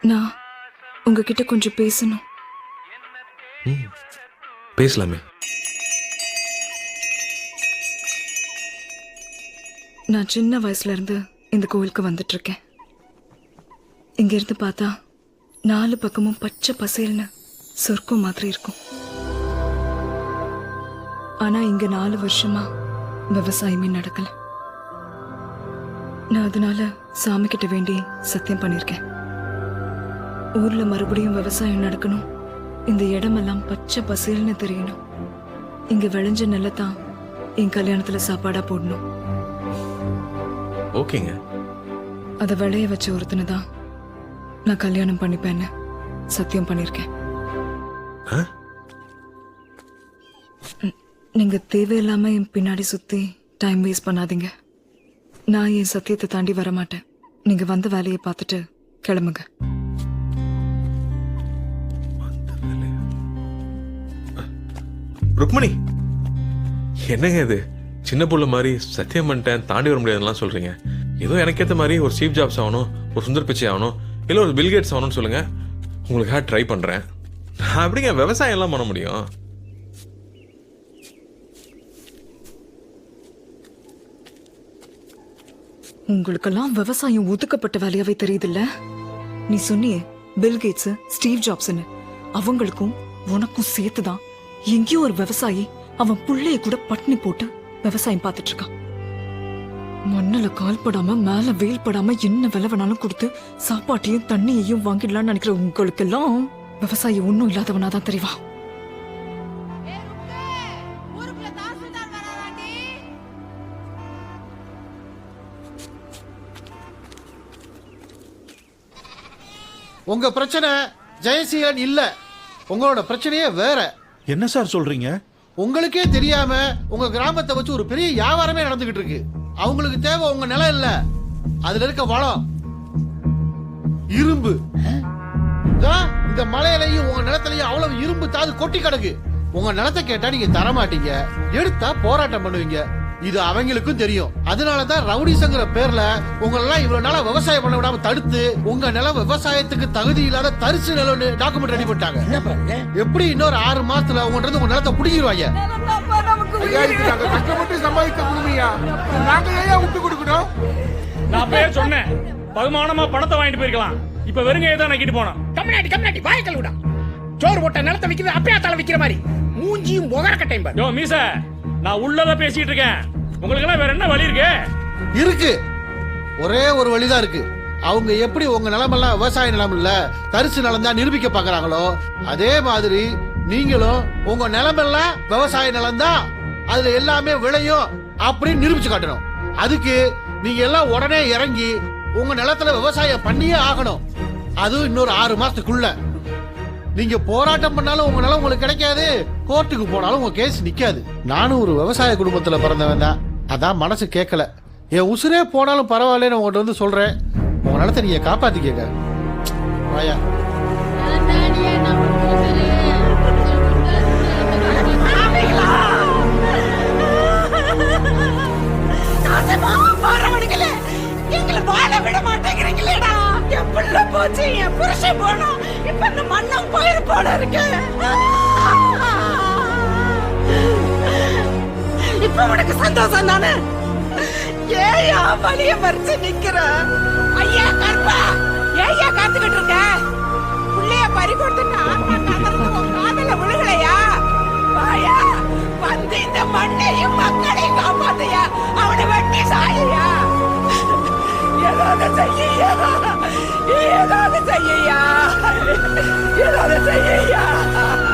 நான் உங்ககிட்ட கொஞ்சம் பேசணும். பேசலாமே. நான் சின்ன வயசுல இருந்து இந்த கோவிலுக்கு வந்துட்டு இருக்கேன் இங்க இருந்து பார்த்தா நாலு பக்கமும் பச்சை பசேல்னு சொர்க்கம் மாதிரி இருக்கும். ஆனா இங்க நாலு வருஷமா விவசாயமே நடக்கல. நான் அதனால சாமி கிட்ட வேண்டி சத்தியம் பண்ணிருக்கேன் ஊர்ல மறுபடியும் விவசாயம் நடக்கணும். இந்த இடமெல்லாம் பச்சை பசேல்னு தெரியணும். இங்க விளைஞ்ச நெல்லைத்தான் என் கல்யாணத்துல சாப்பாடா போடணும். ஓகேங்க. அதை விளைய வச்ச ஒருத்தனை தான் நான் கல்யாணம் பண்ணிப்பேன்னு சத்தியம் பண்ணியிருக்கேன். நீங்க தேவையில்லாம என் பின்னாடி சுத்தி டைம் வேஸ்ட் பண்ணாதீங்க. நான் என் சத்தியத்தை தாண்டி வர மாட்டேன் நீங்க வந்த வேலையை பார்த்துட்டு கிளம்புங்க. ருக்மணி! என்னங்க இது? சின்ன புள்ள மாதிரி சத்தியம் பண்ணிட்டேன் தாண்டி வர முடியாதுலாம் சொல்றீங்க. ஏதோ எனக்கு ஏத்த மாதிரி ஒரு சீஃப் ஜாப்ஸ் ஆகணும் ஒரு சுந்தர் பிச்சை ஆகணும் இல்லை ஒரு பில்கேட்ஸ் ஆகணும்னு சொல்லுங்க. உங்களுக்காக ட்ரை பண்றேன். நான் எப்படிங்க விவசாயம் எல்லாம் பண்ண முடியும்? உங்களுக்கெல்லாம் விவசாயம் ஒதுக்கப்பட்ட வேலையாவே தெரியுதுல்ல? நீ சொன்னியே பில்கேட்ஸ் ஸ்டீவ் ஜாப்ஸ்னு அவங்களுக்கும் உனக்கும் சேர்த்துதான். எங்கேயோ ஒரு விவசாயி அவன் புள்ளைய கூட பட்னி போட்டு விவசாயம் பார்த்துட்டு இருக்கான். மண்ணுல கால் படாம மேல வெயில் படாம என்ன விலை வேணாலும் கொடுத்து சாப்பாட்டையும் தண்ணியையும் வாங்கிடலாம்னு நினைக்கிற உங்களுக்கெல்லாம் விவசாயி ஒன்னும் இல்லாதவனாதான் தெரியவா ஊருக்குள்ள தாசில்தார் வராராண்டி உங்க பிரச்சனை ஜெயசீலன் இல்ல. உங்களோட பிரச்சனையே வேற. என்ன சார் சொல்றீங்க? உங்களுக்கே தெரியாம உங்க கிராமத்தை வச்சு ஒரு பெரிய வியாபாரமே நடந்துகிட்டு இருக்கு. அவங்களுக்கு தேவை உங்க நிலம் இல்ல. அதுல இருக்க வளம். இரும்பு. இதா, இந்த மலையிலையும் உங்க நிலத்திலையும் அவ்வளவு இரும்பு தாது கொட்டி கிடக்கு. உங்க நிலத்தை கேட்டா நீங்க தர மாட்டீங்க எடுத்தா போராட்டம் பண்ணுவீங்க. இது அவங்களுக்கும் தெரியும். அதனாலதான் ரவுடிசங்கிற பேர்ல உங்களெல்லாம் இவ்வளவு நாளா விவசாயம் பண்ண விடாம தடுத்து உங்க நிலம் விவசாயத்துக்கு தகுதி இல்லாத தரிசு நிலம்னு டாக்குமெண்ட் ரெடி பண்ணிட்டாங்க. எப்படி இன்னொரு ஆறு மாசத்துல உங்கள்ட்ட இருந்து உங்க நிலத்தை நாங்க கஷ்டப்பட்டு சம்பாதித்த குடுமையா நாங்க ஏன் விட்டு கொடுக்கணும்? நான் அப்பவே சொன்னேன். பகுமானமா பணத்தை வாங்கிட்டு போயிருக்கலாம். இப்ப வெறுங்கையை தான் நக்கிட்டு போனோம். கம்னாடி கம்னாடி வாய் கழுவிடா சோறு போட்ட நிலத்தை விக்கிறது அப்பயா தலை விக்கிற மாதிரி. மூஞ்சியும் முகர கட்டையும் பாரு. யோ மீச. நான் உள்ளத பேசிட்டு இருக்கேன். உங்களுக்கு எல்லாம் வேற என்ன வழி இருக்கு? இருக்கு. ஒரே ஒரு வழிதான் இருக்கு. அவங்க எப்படி உங்க நிலமெல்லாம் விவசாய நிலம் இல்ல தரிசு நிலம் தான் நிரூபிக்க பாக்குறாங்களோ அதே மாதிரி நீங்களும் உங்க நிலமெல்லாம் விவசாய நிலம் தான். அதுல எல்லாமே விளையும் அப்படின்னு நிரூபிச்சு காட்டணும். அதுக்கு நீங்க எல்லாம் உடனே இறங்கி உங்க நிலத்துல விவசாயம் பண்ணியே ஆகணும். அதுவும் இன்னொரு ஆறு மாசத்துக்குள்ள. நீங்க போராட்டம் பண்ணாலும் உங்களால உங்களுக்கு கிடைக்காது. கோர்ட்டுக்கு போனாலும் உங்க கேஸ் நிக்காது. நானும் ஒரு விவசாய குடும்பத்துல பிறந்தவன் தான். அதான் மனசு கேட்கல என் உசுரே போனாலும் பரவாயில்லன்னு உங்கள்கிட்ட வந்து சொல்றேன். உங்க நிலத்தை நீங்க காப்பாத்திக்கங்க. வாயா. எங்களை வாழ விட மாட்டேங்கிறீங்களேடா. என் பிள்ளை போச்சு என் புருஷன் போனோம். இப்ப இந்த மண்ணும் போயிரு போல இருக்கு. இப்ப உனக்கு சந்தோஷம் தானே? ஏயா வழிய மறிச்சு நிக்கிற? ஐயா கருப்பா ஏயா காத்துக்கிட்டு இருக்க? புள்ளைய பறி கொடுத்துட்டா காதல விழுகலையா? 别让她在阴阳别让她在阴阳。